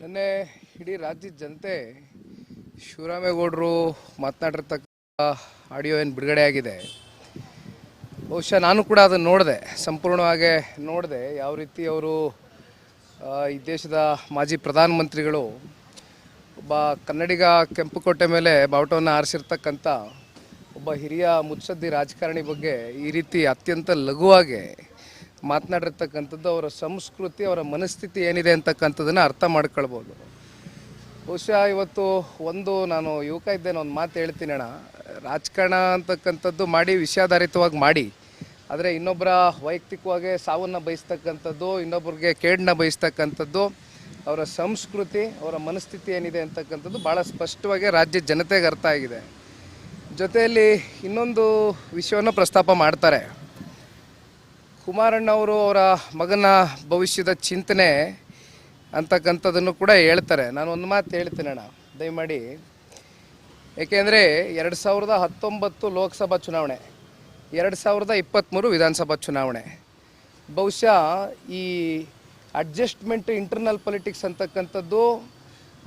ನಿನ್ನೆ ಇಡೀ ರಾಜ್ಯದ ಜನತೆ ಶಿವರಾಮೇಗೌಡರು ಮಾತನಾಡಿರ್ತಕ್ಕ ಆಡಿಯೋ ಏನು ಬಿಡುಗಡೆ ಆಗಿದೆ? ಬಹುಶಃ ನಾನು ಕೂಡ ಅದನ್ನು ನೋಡಿದೆ, ಸಂಪೂರ್ಣವಾಗಿ ನೋಡಿದೆ. ಯಾವ ರೀತಿ ಅವರು ಈ ದೇಶದ ಮಾಜಿ ಪ್ರಧಾನಮಂತ್ರಿಗಳು ಒಬ್ಬ ಕನ್ನಡಿಗ ಕೆಂಪುಕೋಟೆ ಮೇಲೆ ಬಾವುಟವನ್ನು ಆರಿಸಿರ್ತಕ್ಕಂಥ ಒಬ್ಬ ಹಿರಿಯ ಮುತ್ಸದ್ದಿ ರಾಜಕಾರಣಿ ಬಗ್ಗೆ ಈ ರೀತಿ ಅತ್ಯಂತ ಲಘುವಾಗಿ ಮಾತನಾಡಿರ್ತಕ್ಕಂಥದ್ದು ಅವರ ಸಂಸ್ಕೃತಿ, ಅವರ ಮನಸ್ಥಿತಿ ಏನಿದೆ ಅಂತಕ್ಕಂಥದ್ದನ್ನು ಅರ್ಥ ಮಾಡ್ಕೊಳ್ಬೋದು. ಬಹುಶಃ ಇವತ್ತು ಒಂದು ನಾನು ಯುವಕ ಇದ್ದೇನೆ, ಒಂದು ಮಾತು ಹೇಳ್ತೀನಿ ಅಣ್ಣ. ರಾಜಕಾರಣ ಅಂತಕ್ಕಂಥದ್ದು ಮಾಡಿ, ವಿಷಯಾಧಾರಿತವಾಗಿ ಮಾಡಿ. ಆದರೆ ಇನ್ನೊಬ್ಬರ ವೈಯಕ್ತಿಕವಾಗಿ ಸಾವನ್ನು ಬಯಸ್ತಕ್ಕಂಥದ್ದು ಇನ್ನೊಬ್ಬರಿಗೆ ಕೇಡನ್ನ ಬಯಸ್ತಕ್ಕಂಥದ್ದು, ಅವರ ಸಂಸ್ಕೃತಿ, ಅವರ ಮನಸ್ಥಿತಿ ಏನಿದೆ ಅಂತಕ್ಕಂಥದ್ದು ಭಾಳ ಸ್ಪಷ್ಟವಾಗಿ ರಾಜ್ಯ ಜನತೆಗೆ ಅರ್ಥ ಆಗಿದೆ. ಜೊತೆಯಲ್ಲಿ ಇನ್ನೊಂದು ವಿಷಯವನ್ನು ಪ್ರಸ್ತಾಪ ಮಾಡ್ತಾರೆ. ಕುಮಾರಣ್ಣವರು ಅವರ ಮಗನ ಭವಿಷ್ಯದ ಚಿಂತನೆ ಅಂತಕ್ಕಂಥದ್ದನ್ನು ಕೂಡ ಹೇಳ್ತಾರೆ. ನಾನು ಒಂದು ಮಾತು ಹೇಳ್ತೇನೆ ಅಣ್ಣ, ದಯಮಾಡಿ. ಏಕೆಂದರೆ ಎರಡು ಸಾವಿರದ ಹತ್ತೊಂಬತ್ತು ಲೋಕಸಭಾ ಚುನಾವಣೆ, ಎರಡು ಸಾವಿರದ ಇಪ್ಪತ್ತ್ಮೂರು ವಿಧಾನಸಭಾ ಚುನಾವಣೆ, ಬಹುಶಃ ಈ ಅಡ್ಜಸ್ಟ್ಮೆಂಟ್ ಇಂಟರ್ನಲ್ ಪೊಲಿಟಿಕ್ಸ್ ಅಂತಕ್ಕಂಥದ್ದು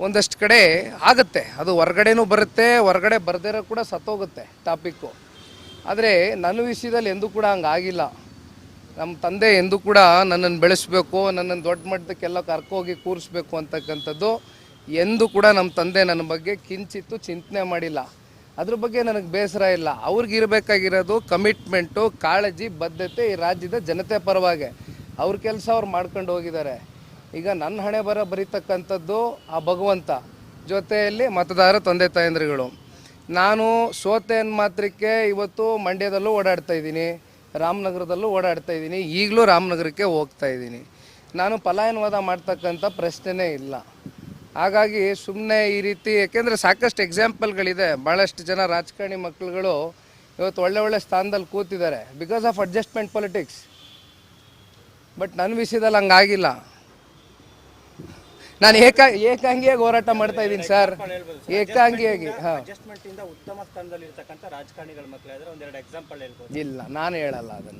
ಒಂದಷ್ಟು ಕಡೆ ಆಗುತ್ತೆ. ಅದು ಹೊರಗಡೆನೂ ಬರುತ್ತೆ, ಹೊರಗಡೆ ಬರದಿರೋ ಕೂಡ ಸತ್ತೋಗುತ್ತೆ ಟಾಪಿಕ್ಕು. ಆದರೆ ನನ್ನ ವಿಷಯದಲ್ಲಿ ಎಂದೂ ಕೂಡ ಹಂಗಾಗಿಲ್ಲ. ನಮ್ಮ ತಂದೆ ಎಂದೂ ಕೂಡ ನನ್ನನ್ನು ಬೆಳೆಸಬೇಕು, ನನ್ನನ್ನು ದೊಡ್ಡ ಮಟ್ಟದಕ್ಕೆಲ್ಲ ಕರ್ಕೋಗಿ ಕೂರಿಸ್ಬೇಕು ಅಂತಕ್ಕಂಥದ್ದು ಎಂದೂ ಕೂಡ ನಮ್ಮ ತಂದೆ ನನ್ನ ಬಗ್ಗೆ ಕಿಂಚಿತ್ತು ಚಿಂತನೆ ಮಾಡಿಲ್ಲ. ಅದ್ರ ಬಗ್ಗೆ ನನಗೆ ಬೇಸರ ಇಲ್ಲ. ಅವ್ರಿಗಿರಬೇಕಾಗಿರೋದು ಕಮಿಟ್ಮೆಂಟು ಕಾಳಜಿ, ಬದ್ಧತೆ ಈ ರಾಜ್ಯದ ಜನತೆ ಪರವಾಗಿ. ಅವ್ರ ಕೆಲಸ ಅವ್ರು ಮಾಡ್ಕೊಂಡು ಹೋಗಿದ್ದಾರೆ. ಈಗ ನನ್ನ ಹಣೆ ಬರ ಬರೀತಕ್ಕಂಥದ್ದು ಆ ಭಗವಂತ ಜೊತೆಯಲ್ಲಿ ಮತದಾರ ತಂದೆ ತಾಯಂದ್ರಿಗಳು. ನಾನು ಸೋತೆ ಮಾತ್ರಕ್ಕೆ ಇವತ್ತು ಮಂಡ್ಯದಲ್ಲೂ ಓಡಾಡ್ತಾ ಇದ್ದೀನಿ. ರಾಮನಗರದಲ್ಲೂ ಓಡಾಡ್ತಾ ಇದ್ದೀನಿ. ಈಗಲೂ ರಾಮನಗರಕ್ಕೆ ಹೋಗ್ತಾ ಇದ್ದೀನಿ. ನಾನು ಪಲಾಯನವಾದ ಮಾಡ್ತಕ್ಕಂಥ ಪ್ರಶ್ನೆನೇ ಇಲ್ಲ. ಹಾಗಾಗಿ ಸುಮ್ಮನೆ ಈ ರೀತಿ, ಯಾಕೆಂದರೆ ಸಾಕಷ್ಟು ಎಕ್ಸಾಂಪಲ್ಗಳಿದೆ ಭಾಳಷ್ಟು ಜನ ರಾಜಕಾರಣಿ ಮಕ್ಕಳುಗಳು ಇವತ್ತು ಒಳ್ಳೆ ಒಳ್ಳೆ ಸ್ಥಾನದಲ್ಲಿ ಕೂತಿದ್ದಾರೆ. Because of adjustment politics but ನನ್ನ ವಿಷಯದಲ್ಲಿ ಹಂಗಾಗಿಲ್ಲ. ನಾನು ಏಕ ಏಕಾಂಗಿಯಾಗಿ ಹೋರಾಟ ಮಾಡ್ತಾ ಇದ್ದೀನಿ ಸರ್. ಏಕಾಂಗಿಯಾಗಿ ಹಾಂ. ಉತ್ತಮ ಸ್ಥಾನದಲ್ಲಿ ರಾಜಕಾರಣಿಗಳ ಮಕ್ಕಳಾದ್ರೆ ಒಂದೆರಡು ಎಕ್ಸಾಂಪಲ್ ಇಲ್ಲ ನಾನು ಹೇಳಲ್ಲ ಅದನ್ನು.